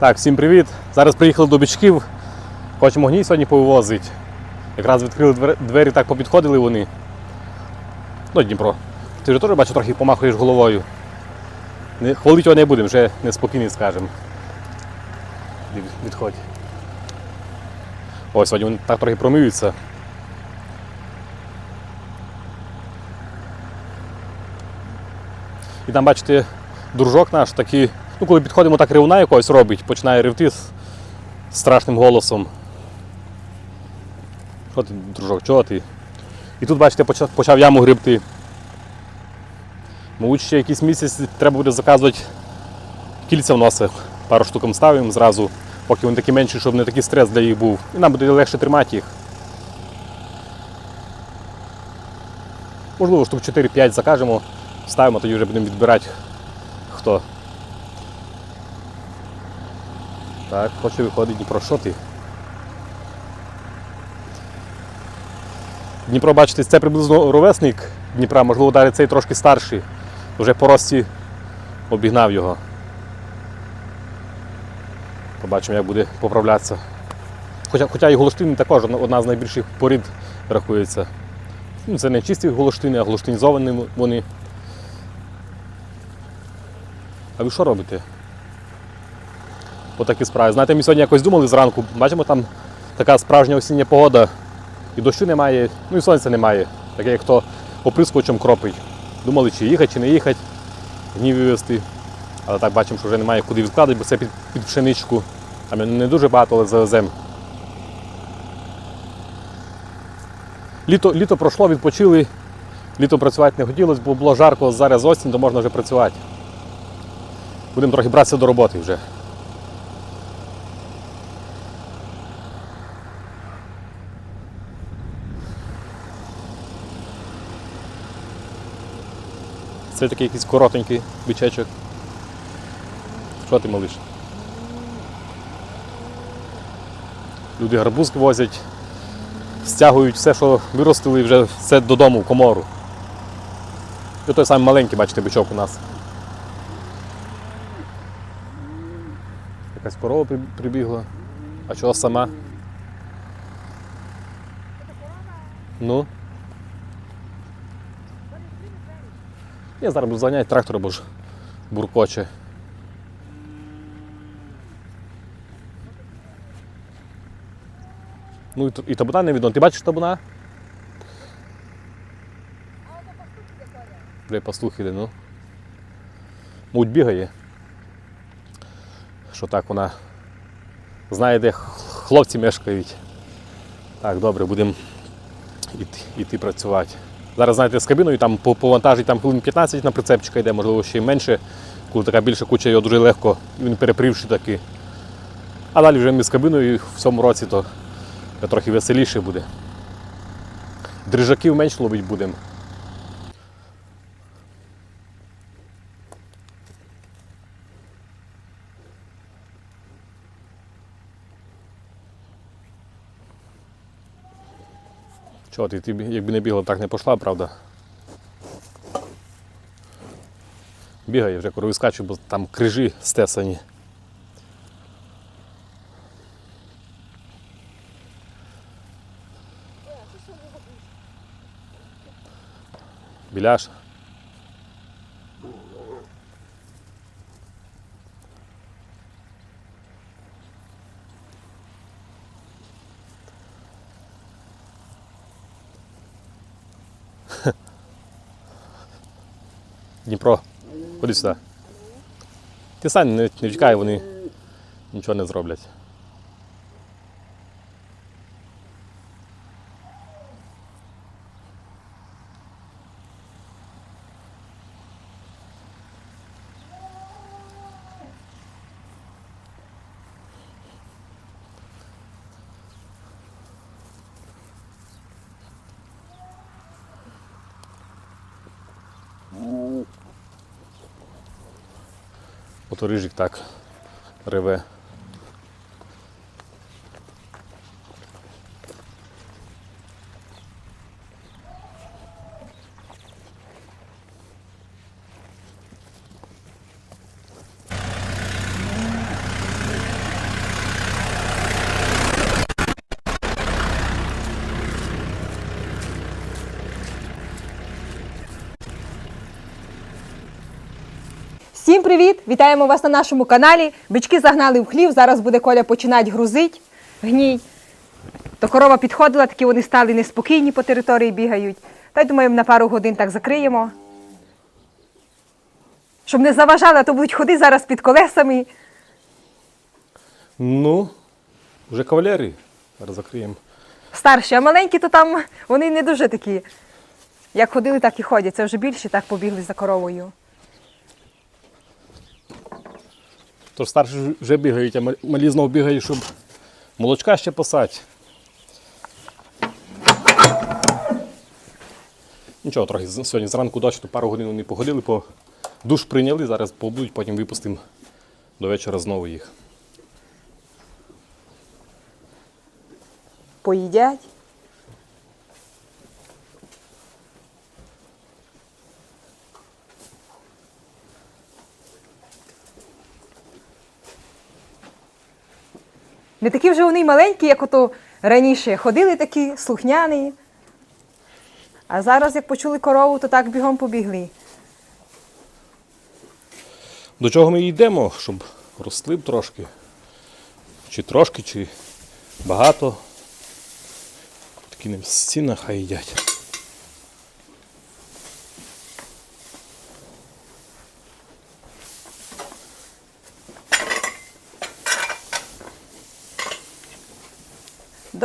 Так, всім привіт. Зараз приїхали до бичків. Хочемо гній сьогодні повивозити. Якраз відкрили двері, так попідходили вони. Ну, Дніпро. Ти вже теж бачу, трохи помахуєш головою. Не, хвалити його не будемо, вже неспокійний скажемо. Відходь. Ось сьогодні вони так трохи промиються. І там, бачите, дружок наш такий, ну коли підходимо, так ревуна якогось робить, починає ревти з страшним голосом. Що ти, дружок, чого ти? І тут, бачите, почав, почав яму гребти. Мабуть, ще якийсь місяць треба буде заказувати кільця в носах. Пару штукам ставимо зразу, поки вони такі менші, щоб не такий стрес для їх був. І нам буде легше тримати їх. Можливо, штук 4-5 закажемо, ставимо, тоді вже будемо відбирати хто. Так, хоче виходить Дніпро. Що ти? Дніпро, бачите, це приблизно ровесник Дніпра, можливо, навіть цей трошки старший. Вже по рості обігнав його. Побачимо, як буде поправлятися. Хоча, хоча і голоштини також одна з найбільших порід рахується. Ну, це не чисті голоштини, а голоштинізовані вони. А ви що робите? По такі справи. Знаєте, ми сьогодні якось думали зранку, бачимо, там така справжня осіння погода. І дощу немає, ну і сонця немає. Таке, як хто оприскувачем кропить. Думали, чи їхати, чи не їхати, гнів вивезти. Але так бачимо, що вже немає куди відкладати, бо це під, під пшеничку. Там не дуже багато, але завеземо. Літо, літо пройшло, відпочили. Літо працювати не хотілося, бо було жарко, зараз осінь, то можна вже працювати. Будемо трохи братися до роботи вже. Це такий якийсь коротенький бичечок. Що ти малиш? Люди гарбузки возять, стягують все, що виростили, і вже все додому в комору. І той самий маленький, бачите, бичок у нас. Якась корова прибігла. А чого сама? Ну? Я зараз буду заганяти трактор, бо ж буркоче. Ну і, і табуна не видно. Ти бачиш табуна? Бля, пастух іде, ну. Муть бігає. Що так вона знає, де хлопці мешкають. Так, добре, будемо іти, іти працювати. Зараз, знаєте, з кабіною там по- повантажить там хвилин 15 на прицепчика йде, можливо, ще й менше. Коли така більша куча, його дуже легко, і він перепрівши таки. А далі вже ми з кабіною в цьому році то трохи веселіше буде. Дрижаків менше ловити будемо. Чого ти, ти якби не бігла, так не пішла, правда? Бігає вже корови скачу, бо там крижі стесані. Біляш. Дніпро, ходи сюди. Ти сам не, чекай, вони нічого не зроблять. Ото рижик так реве. Привіт! Вітаємо вас на нашому каналі. Бички загнали в хлів. Зараз буде Коля починати грузити гній. То корова підходила, такі вони стали неспокійні по території бігають. Та й думаємо, на пару годин так закриємо. Щоб не заважали, а то будуть ходи зараз під колесами. Ну, вже кавалери. Зараз закриємо. Старші, а маленькі, то там вони не дуже такі. Як ходили, так і ходять. Це вже більше так побігли за коровою. Тож старші вже бігають, а мал- малі знов бігають, щоб молочка ще посать. Нічого, трохи сьогодні зранку дощ, пару годин вони походили, по душ прийняли, зараз побудуть, потім випустимо до вечора знову їх. Поїдять. Не такі вже вони маленькі, як ото раніше. Ходили такі слухняні. А зараз, як почули корову, то так бігом побігли. До чого ми йдемо, щоб росли б трошки. Чи трошки, чи багато. Такі не стіна хай їдять.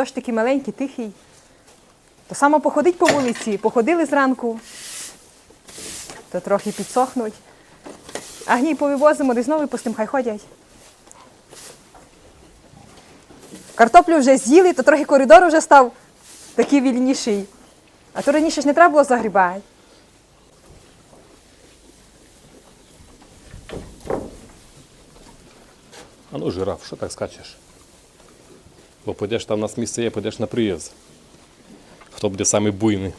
Дощ такий маленький, тихий. То само походить по вулиці, походили зранку, то трохи підсохнуть. А гній повивозимо, десь знову випустимо, хай ходять. Картоплю вже з'їли, то трохи коридор вже став такий вільніший. А то раніше ж не треба було загрібати. А ну, жираф, що так скачеш? Бо підеш там у нас місце є, підеш на приїзд. Хто буде самий буйний?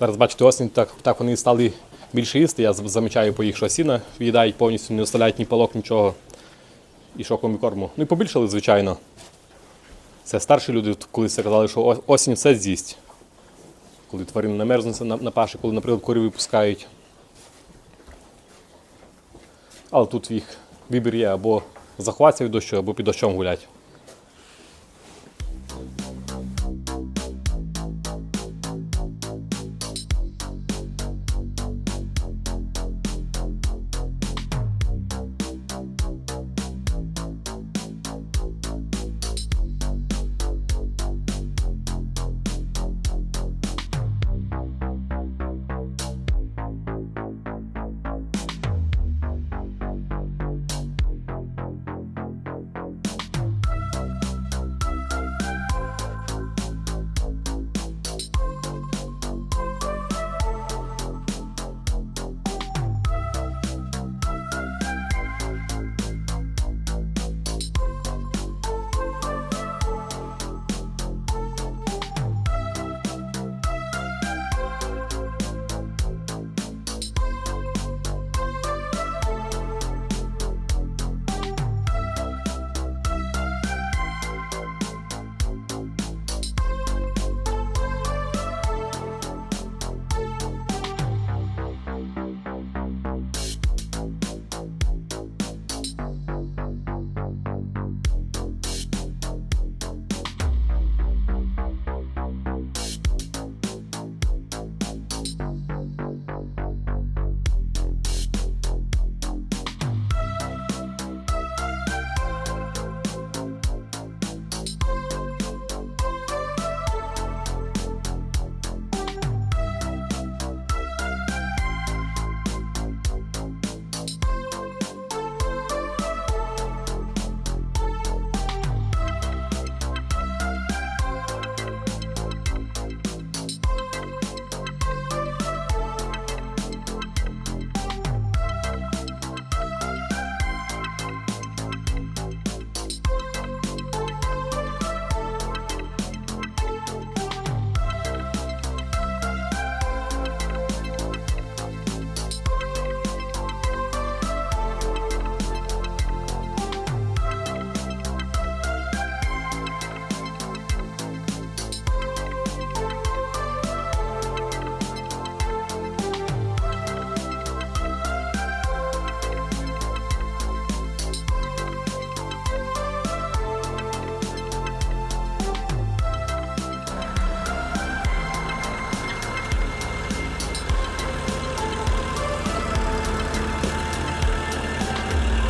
Зараз бачите, осінь так, так вони стали більше їсти. Я замічаю по їх, що сіна в'їдають повністю, не оставляють ні полок, нічого. І шоком і корму. Ну і побільшали, звичайно. Це старші люди колись казали, що осінь все з'їсть. Коли тварини намерзнуться на, паші, коли, наприклад, корів випускають. Але тут їх вибір є або заховатися від дощу, або під дощом гулять.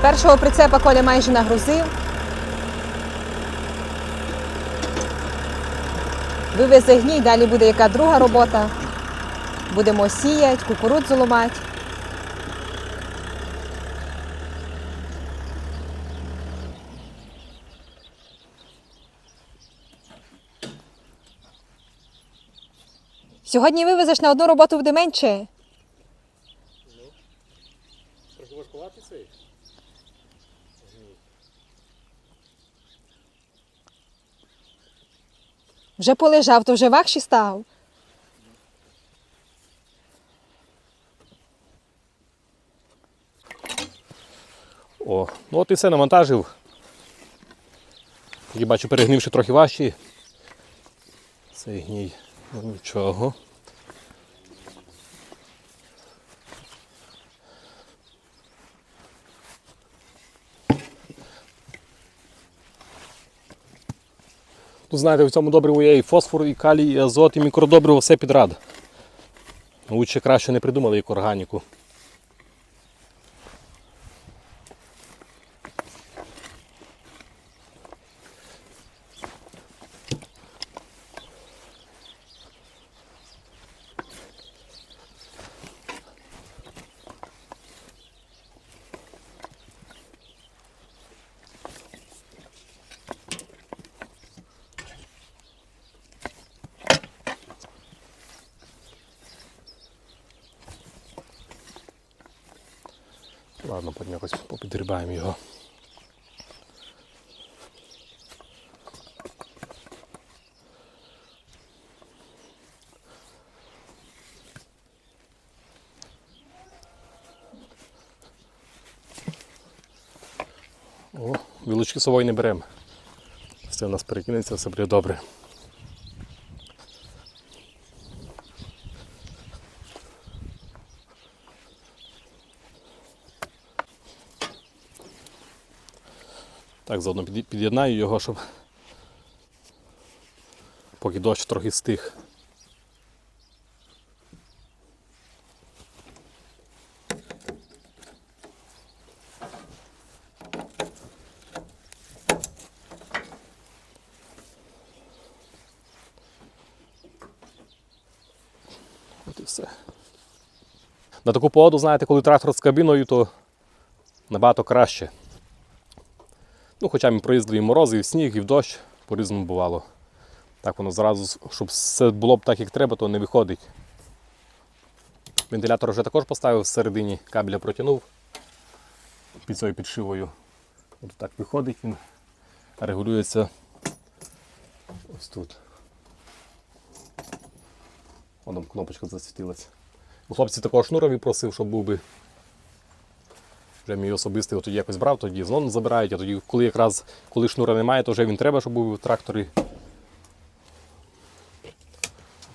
Першого прицепа Коля майже нагрузив. Вивезе гній, далі буде яка друга робота. Будемо сіяти, кукурудзу ломати. Сьогодні вивезеш на одну роботу буде менше. Вже полежав, то вже вахші став. О, ну от і все навантажив. Я бачу, перегнивши трохи важчі. Цей гній. Ну нічого. Знаєте, в цьому добриву є і фосфор, і калій, і азот, і мікродобриво, все підряд. Лучше краще не придумали як органіку. Ладно, потім якось попідрібаємо його. О, вілочки сової не беремо. Все у нас перекинеться, все буде добре. Так, заодно під'єднаю його, щоб поки дощ трохи стих. От і все. На таку погоду, знаєте, коли трактор з кабіною, то набагато краще. Ну, хоча ми проїздили і морози, і в сніг, і в дощ, по-різному бувало. Так воно зразу, щоб все було б так, як треба, то не виходить. Вентилятор вже також поставив всередині, кабеля протягнув під цією підшивою. От так виходить, він регулюється ось тут. Воно кнопочка засвітилась. У хлопці також шнурові просив, щоб був би. Вже мій особистий тоді якось брав, тоді знову забирають, а тоді, коли якраз коли шнура немає, то вже він треба, щоб був в тракторі.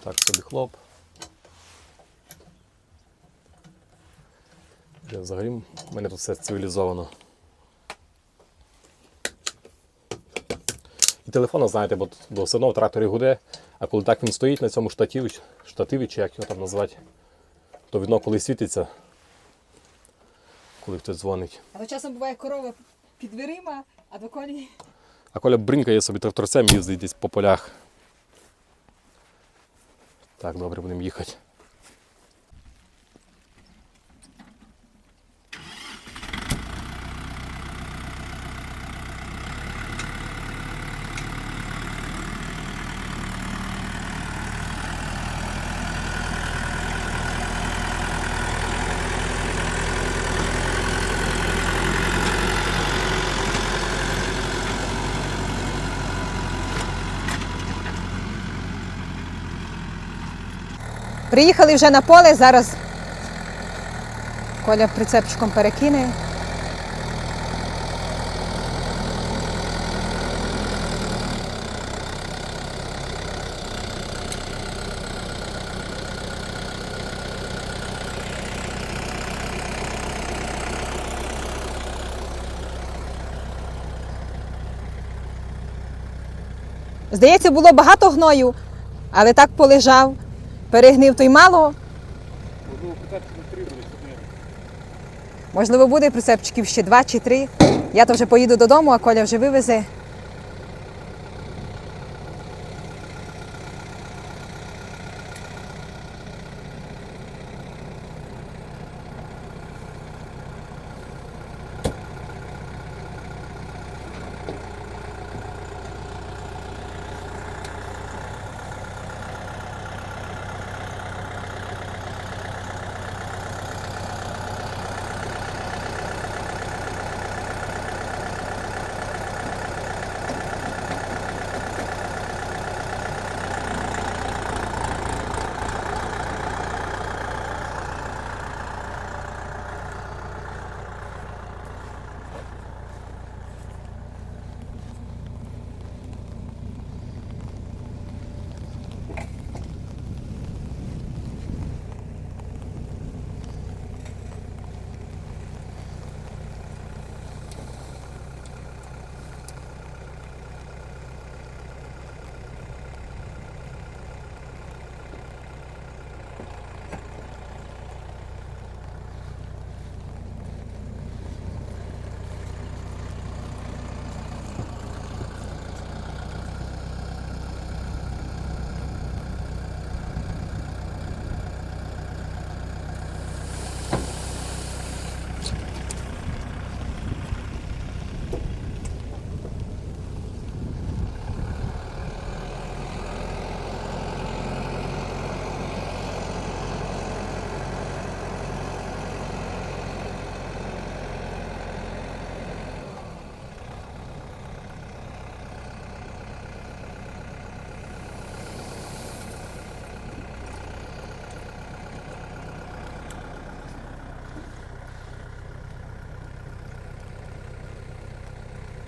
Так, собі хлоп. Вже взагалі в мене тут все цивілізовано. І телефон, знаєте, бо, бо все одно в тракторі гуде, а коли так він стоїть на цьому штативі, штативі чи як його там назвати, то видно, коли світиться, коли хтось дзвонить. А то часом буває корова під дверима, а до колі. А Коля бринкає собі тракторцем їздить десь по полях. Так, добре, будемо їхати. Приїхали вже на поле, зараз Коля прицепчиком перекине. Здається, було багато гною, але так полежав, перегнив той мало. Можливо, буде прицепчиків ще два чи три. Я то вже поїду додому, а Коля вже вивезе.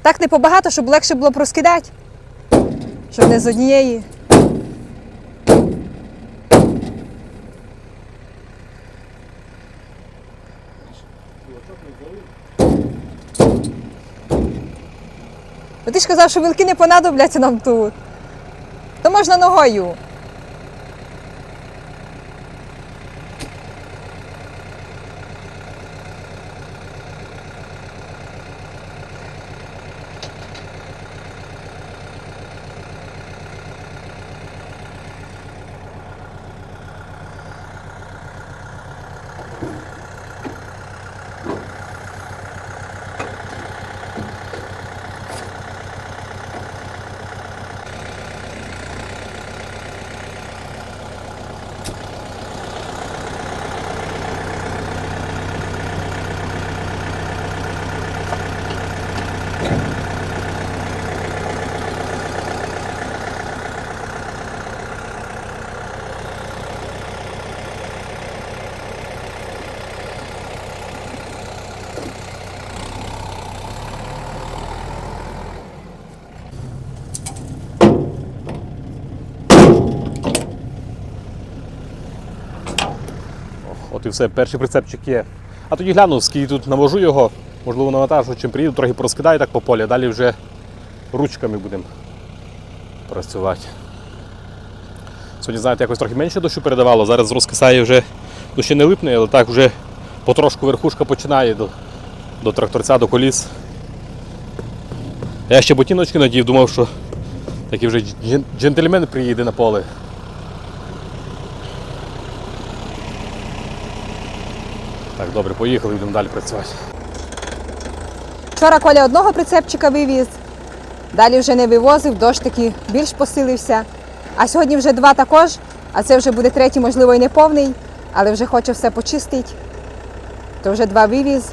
Так не побагато, щоб легше було б розкидати. Щоб не з однієї. Ти ж казав, що вилки не понадобляться нам тут. То можна ногою. Все, перший прицепчик є. А тоді гляну, скільки тут навожу його, можливо, навантажу, чим приїду, трохи порозкидаю так по полі, а далі вже ручками будемо працювати. Сьогодні, знаєте, якось трохи менше дощу передавало, зараз розкисає вже дощі не липне, але так вже потрошку верхушка починає до, до тракторця, до коліс. Я ще ботиночки надів, думав, що такий вже джентльмен приїде на поле. Так, добре, поїхали, будемо далі працювати. Вчора Коля одного прицепчика вивіз, далі вже не вивозив, дощ таки більш посилився. А сьогодні вже два також, а це вже буде третій, можливо, і не повний, але вже хоче все почистити. То вже два вивіз.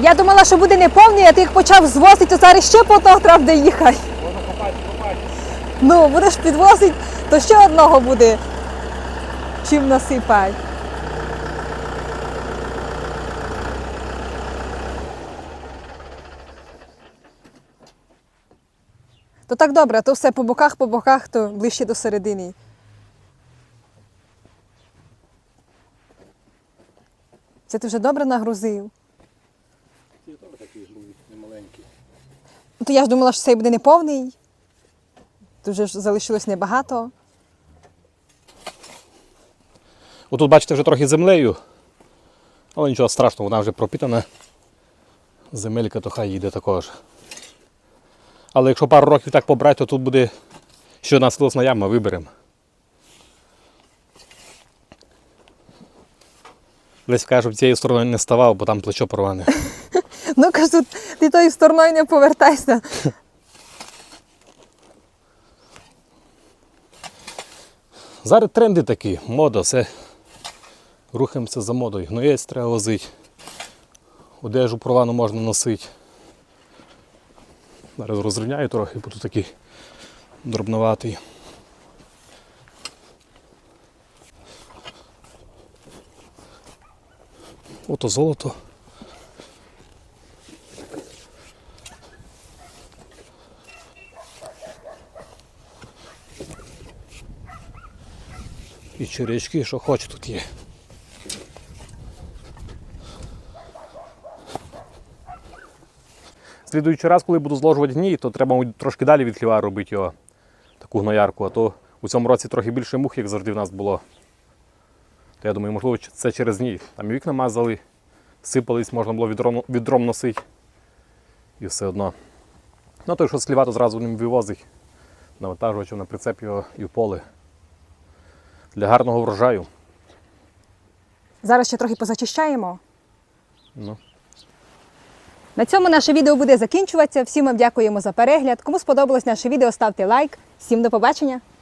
Я думала, що буде неповний, а ти як почав звозити, то зараз ще по одного треба буде їхати. Можна. Ну, будеш підвозити, то ще одного буде. Чим насипати. То так добре, то все по боках, по боках, то ближче до середини. Це ти вже добре нагрузив. Ці теж такі жлують, немаленькі. Ну, то я ж думала, що цей буде неповний. Тут вже ж залишилось небагато. Отут, бачите, вже трохи землею. Але нічого страшного, вона вже пропітана. Земелька, то хай їде також. Але якщо пару років так побрати, то тут буде ще одна силосна яма, виберемо. Десь щоб цією стороною не ставав, бо там плечо порване. Ну кажу, ти тою стороною не повертайся. Зараз тренди такі, мода, все. Рухаємося за модою. Гноєць треба возити. Одежу провану можна носити. Зараз розрівняю трохи, тут такий дробноватий. Ото золото. І черечки, що хоч тут є. Слідуючий раз, коли буду зложувати гній, то треба трошки далі від хліва робити його, таку гноярку, а то у цьому році трохи більше мух, як завжди в нас було. То я думаю, можливо, це через гній. Там і вікна мазали, сипались, можна було відром, відром носити. І все одно. Ну, той, що з хліва, то зразу ним вивозить. Навантажувачем на прицеп його і в поле. Для гарного врожаю. Зараз ще трохи позачищаємо. Ну. На цьому наше відео буде закінчуватися. Всім вам дякуємо за перегляд. Кому сподобалось наше відео, ставте лайк. Всім до побачення!